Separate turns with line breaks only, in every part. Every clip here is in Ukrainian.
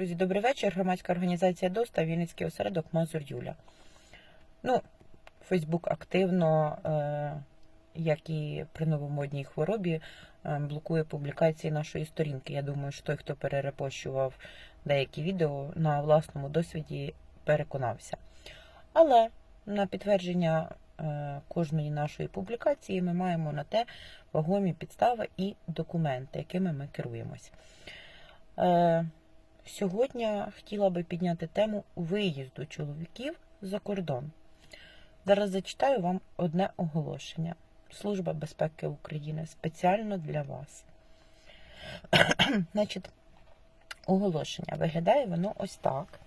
Друзі, добрий вечір. Громадська організація ДОСТА, Вінницький осередок Мазур Юля. Ну, Фейсбук активно, е, як і при новомодній хворобі, е, блокує публікації нашої сторінки. Я думаю, що той, хто перерепощував деякі відео, на власному досвіді переконався. Але на підтвердження е, кожної нашої публікації ми маємо на те вагомі підстави і документи, якими ми керуємось. Сьогодні хотіла би підняти тему виїзду чоловіків за кордон. Зараз зачитаю вам одне оголошення. Служба безпеки України спеціально для вас. Значить, оголошення. Виглядає воно ось так.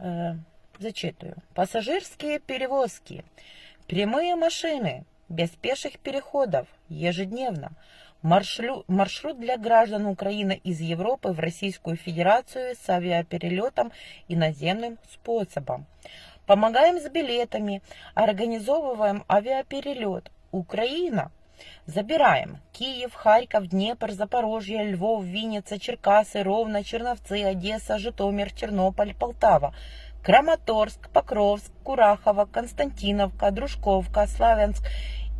Е, Зачитую. пасажирські перевозки. Прямые машини без пеших переходів ежедневно – маршрут для граждан Украины из Европы в Российскую Федерацию с авиаперелетом и наземным способом. Помогаем с билетами, организовываем авиаперелет. Украина. Забираем Киев, Харьков, Днепр, Запорожье, Львов, Винница, Черкасы, Ровно, Черновцы, Одесса, Житомир, Тернополь, Полтава. Краматорск, Покровск, Курахово, Константиновка, Дружковка, Славянск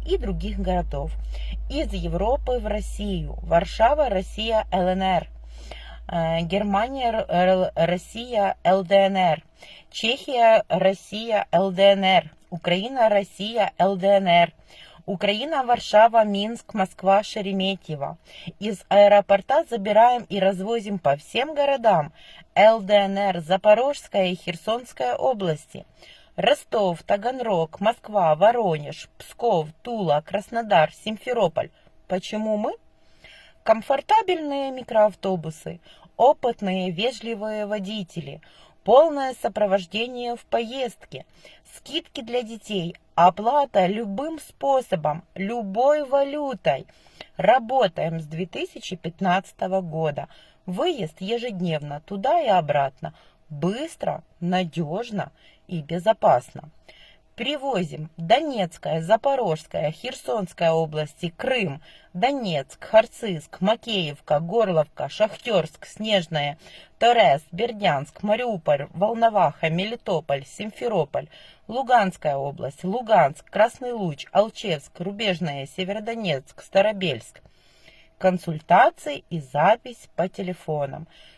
и других городов. Из Европы в Россию. Варшава, Россия, ЛНР. Э, Германия, Россия, ЛДНР. Чехия, Россия, ЛДНР. Украина, Россия, ЛДНР. Украина, Варшава, Минск, Москва, Шереметьево. Из аэропорта забираем и развозим по всем городам ЛДНР, Запорожская и Херсонская области. Ростов, Таганрог, Москва, Воронеж, Псков, Тула, Краснодар, Симферополь. Почему мы? Комфортабельные микроавтобусы, опытные, вежливые водители, полное сопровождение в поездке, скидки для детей, оплата любым способом, любой валютой. Работаем с 2015 года. Выезд ежедневно туда и обратно. Быстро, надежно и безопасно. Привозим Донецкая, Запорожская, Херсонская области, Крым, Донецк, Харциск, Макеевка, Горловка, Шахтерск, Снежная, Торез, Бердянск, Мариуполь, Волноваха, Мелитополь, Симферополь, Луганская область, Луганск, Красный Луч, Алчевск, Рубежная, Северодонецк, Старобельск. Консультации и запись по телефонам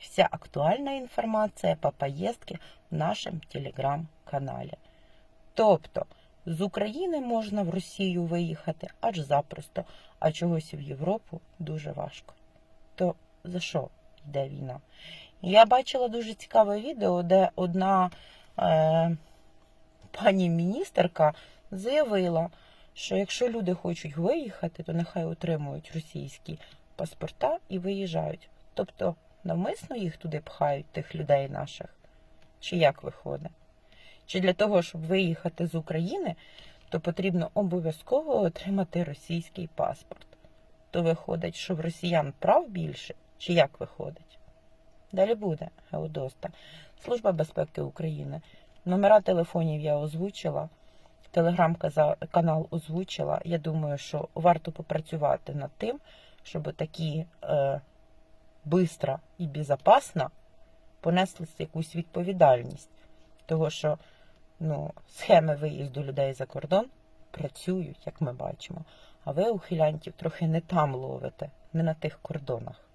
Вся актуальна інформація по поїздці в нашому телеграм-каналі. Тобто з України можна в Росію виїхати аж запросто, а чогось в Європу дуже важко. То за що йде війна? Я бачила дуже цікаве відео, де одна е, пані міністерка заявила, що якщо люди хочуть виїхати, то нехай отримують російські паспорта і виїжджають. Тобто навмисно їх туди пхають, тих людей наших? Чи як виходить? Чи для того, щоб виїхати з України, то потрібно обов'язково отримати російський паспорт? То виходить, що в росіян прав більше, чи як виходить? Далі буде Геодоста. Служба безпеки України. Номера телефонів я озвучила, телеграм-канал озвучила. Я думаю, що варто попрацювати над тим, щоб такі е, бистра і безпечна, понесли якусь відповідальність, Того, що ну, схеми виїзду людей за кордон працюють, як ми бачимо. А ви ухилянтів трохи не там ловите, не на тих кордонах.